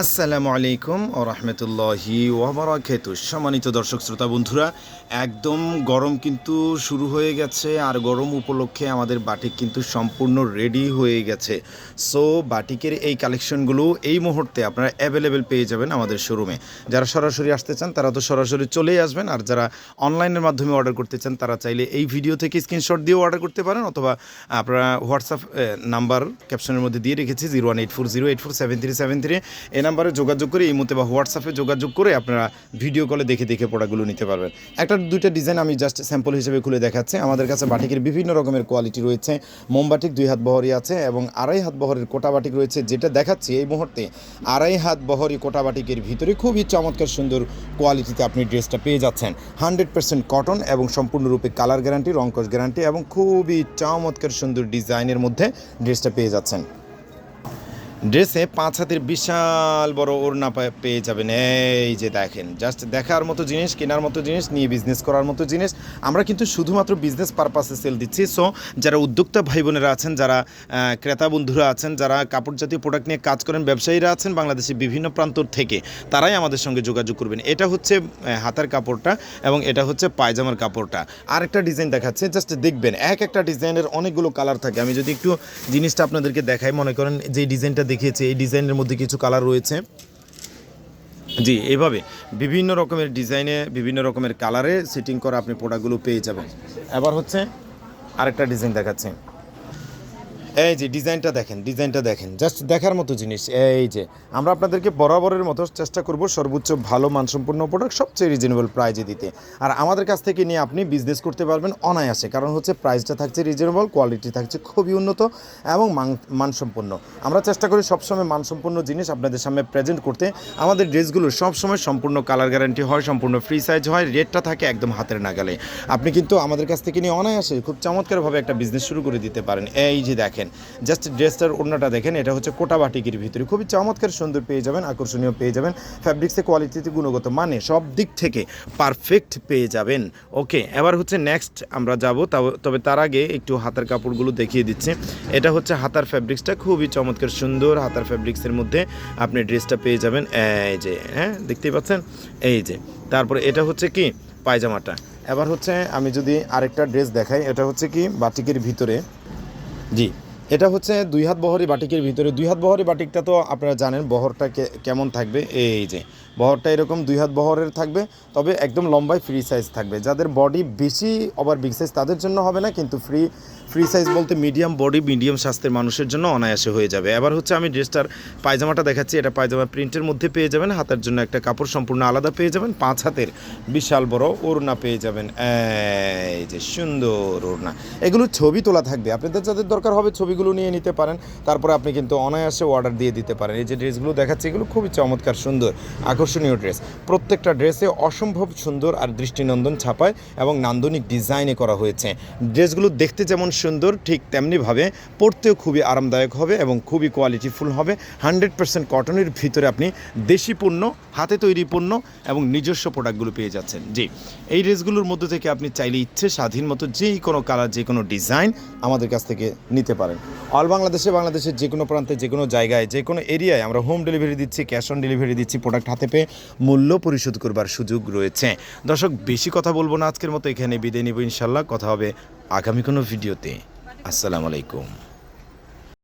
আসসালামু আলাইকুম ও রহমতুল্লাহি ওবরাকাতু সম্মানিত দর্শক শ্রোতা বন্ধুরা, একদম গরম কিন্তু শুরু হয়ে গেছে আর গরম উপলক্ষে আমাদের বাটিক কিন্তু সম্পূর্ণ রেডি হয়ে গেছে। সো বাটিকের এই কালেকশনগুলো এই মুহূর্তে আপনারা অ্যাভেলেবেল পেয়ে যাবেন আমাদের শোরুমে যারা সরাসরি আসতে চান, তারা তো সরাসরি চলেই আসবেন। আর যারা অনলাইনের মাধ্যমে অর্ডার করতে চান, তারা চাইলে এই ভিডিও থেকে স্ক্রিনশট দিয়েও অর্ডার করতে পারেন অথবা আপনারা হোয়াটসঅ্যাপ নাম্বার ক্যাপশনের মধ্যে দিয়ে রেখেছি zero one eight four zero eight four seven three seven three নাম্বারে যোগাযোগ করে এই মুহূর্তে বা হোয়াটসঅ্যাপে যোগাযোগ করে আপনারা ভিডিও কলে দেখে দেখে প্রোডাক্টগুলো নিতে পারবেন। একটা দুইটা ডিজাইন আমি জাস্ট স্যাম্পল হিসেবে খুলে দেখাচ্ছি। আমাদের কাছে বাটিকের বিভিন্ন রকমের কোয়ালিটি রয়েছে। মোমবাটিক দুই হাত বহরি আছে এবং আড়াই হাত বহরের কোটা বাটিক রয়েছে। যেটা দেখাচ্ছি এই মুহূর্তে আড়াই হাত বহরি কোটা বাটিকের ভিতরে খুবই চমৎকার সুন্দর কোয়ালিটিতে আপনি ড্রেসটা পেয়ে যাচ্ছেন। হান্ড্রেড পার্সেন্ট কটন এবং সম্পূর্ণরূপে কালার গ্যারান্টি রঙ্কশ গ্যারান্টি এবং খুবই চমৎকার সুন্দর ডিজাইনের মধ্যে ড্রেসটা পেয়ে যাচ্ছেন। ড্রেসে পাঁচ হাতের বিশাল বড় ওড়না পেয়ে যাবেন। এই যে দেখেন জাস্ট দেখার মতো জিনিস, কেনার মতো জিনিস, নিয়ে বিজনেস করার মতো জিনিস। আমরা কিন্তু শুধুমাত্র বিজনেস পারপাসে সেল দিচ্ছি। সো যারা উদ্যোক্তা ভাই বোনেরা আছেন, যারা ক্রেতা বন্ধুরা আছেন, যারা কাপড় জাতীয় প্রোডাক্ট নিয়ে কাজ করেন, ব্যবসায়ীরা আছেন বাংলাদেশের বিভিন্ন প্রান্ত থেকে, তারাই আমাদের সঙ্গে যোগাযোগ করবেন। এটা হচ্ছে হাতার কাপড়টা এবং এটা হচ্ছে পায়জামার কাপড়টা। আরেকটা ডিজাইন দেখাচ্ছে জাস্ট দেখবেন, এক একটা ডিজাইনের অনেকগুলো কালার থাকে। আমি যদি একটু জিনিসটা আপনাদেরকে দেখাই, মনে করেন যে ডিজাইনটা দেখিয়েছি, এই ডিজাইনের মধ্যে কিছু কালার রয়েছে। জি, এভাবে বিভিন্ন রকমের ডিজাইনে বিভিন্ন রকমের কালারে সেটিং করা আপনি প্রোডাক্টগুলো পেয়ে যাবেন। এবার হচ্ছে আরেকটা ডিজাইন দেখাচ্ছি। এই যে ডিজাইনটা দেখেন ডিজাইনটা দেখেন। জাস্ট দেখার মতো জিনিস, এই যে। আমরা আপনাদেরকে বরাবরের মতো চেষ্টা করব সর্বোচ্চ ভালো মানসম্পন্ন প্রোডাক্ট সবচেয়ে রিজনেবল প্রাইজে দিতে। আর আমাদের কাছ থেকে নিয়ে আপনি বিজনেস করতে পারবেন অনায়াসে, কারণ হচ্ছে প্রাইসটা থাকছে রিজনেবল কোয়ালিটি থাকছে খুবই উন্নত এবং মান- মানসম্পন্ন। আমরা চেষ্টা করি সবসময় মানসম্পন্ন জিনিস আপনাদের সামনে প্রেজেন্ট করতে। আমাদের ড্রেসগুলো সবসময় সম্পূর্ণ কালার গ্যারান্টি হয়, সম্পূর্ণ ফ্রি সাইজ হয় রেটটা থাকে একদম হাতের নাগালে। আপনি কিন্তু আমাদের কাছ থেকে নিয়ে অনায়াসে খুব চমৎকারভাবে একটা বিজনেস শুরু করে দিতে পারেন। এই যে দেখেন জাস্ট ড্রেসটার ওড়নাটা দেখেন, এটা হচ্ছে কোটা বাটিকের ভিতরে। খুবই চমৎকার সুন্দর পেয়ে যাবেন, আকর্ষণীয় পেয়ে যাবেন। ফ্যাব্রিক্সে কোয়ালিটিতে গুণগত মানে সব দিক থেকে পারফেক্ট পেয়ে যাবেন। ওকে এবার হচ্ছে নেক্সট আমরা যাব তবে তার আগে একটু হাতার কাপড়গুলো দেখিয়ে দিচ্ছি। এটা হচ্ছে হাতার ফ্যাব্রিক্সটা খুবই চমৎকার সুন্দর হাতার ফ্যাব্রিক্সের মধ্যে আপনি ড্রেসটা পেয়ে যাবেন। এই যে হ্যাঁ দেখতেই পাচ্ছেন? এই যে, তারপরে এটা হচ্ছে কি? পায়জামাটা। এবার হচ্ছে আমি যদি আরেকটা ড্রেস দেখাই, এটা হচ্ছে কি? বাটিকের ভিতরে। জি। এটা হচ্ছে দুই হাত বহরি বাটিকের ভিতরে। দুই হাত বহরি বাটিকটা তো আপনারা জানেন বহরটা কেমন থাকবে? এই যে, বহরটা এরকম দুই হাত বহরের থাকবে, তবে একদম লম্বায় ফ্রি সাইজ থাকবে। যাদের বডি বেশি ওভার বিগ সাইজ তাদের জন্য হবে না, কিন্তু ফ্রি ফ্রি সাইজ বলতে মিডিয়াম বডি মিডিয়াম স্বাস্থ্যের মানুষের জন্য অনায়াসে হয়ে যাবে। এবার হচ্ছে আমি ড্রেসটার পায়জামাটা দেখাচ্ছি। এটা পায়জামা প্রিন্টের মধ্যে পেয়ে যাবেন, হাতের জন্য একটা কাপড় সম্পূর্ণ আলাদা পেয়ে যাবেন, পাঁচ হাতের বিশাল বড় ওড়না পেয়ে যাবেন। এই যে সুন্দর ওড়না। এগুলো ছবি তোলা থাকবে। আপনাদের যাদের দরকার হবে ছবিগুলো নিয়ে নিতে পারেন। তারপরে আপনি কিন্তু অনায়াসে অর্ডার দিয়ে দিতে পারেন। এই যে ড্রেসগুলো দেখাচ্ছি, এগুলো খুবই চমৎকার, সুন্দর, আকর্ষণীয় ড্রেস। প্রত্যেকটা ড্রেসে অসম্ভব সুন্দর আর দৃষ্টিনন্দন ছাপায় এবং নান্দনিক ডিজাইনে করা হয়েছে। ড্রেসগুলো দেখতে যেমন সুন্দর, ঠিক তেমনিভাবে পরতেও খুবই আরামদায়ক হবে এবং খুবই কোয়ালিটিফুল হবে। হান্ড্রেড পার্সেন্ট কটনের ভিতরে আপনি দেশি পণ্য, হাতে তৈরি পণ্য এবং নিজস্ব প্রোডাক্টগুলো পেয়ে যাচ্ছেন। জি, এই ড্রেসগুলোর মধ্যে থেকে আপনি চাইলে ইচ্ছে স্বাধীন মতো যেই কোনো কালার যে কোনো ডিজাইন আমাদের কাছ থেকে নিতে পারেন। অল বাংলাদেশে, বাংলাদেশের যে কোনো প্রান্তে যে কোনো জায়গায় যে কোনো এরিয়ায় আমরা হোম ডেলিভারি দিচ্ছি ক্যাশ অন ডেলিভারি দিচ্ছি প্রোডাক্ট হাতে পেয়ে মূল্য পরিশোধ করবার সুযোগ রয়েছে। দর্শক, বেশি কথা বলব না আজকের মতো এখানে বিদায় নিব ইনশাল্লাহ কথা হবে আগামী কোনো ভিডিওতে। আসসালামু আলাইকুম।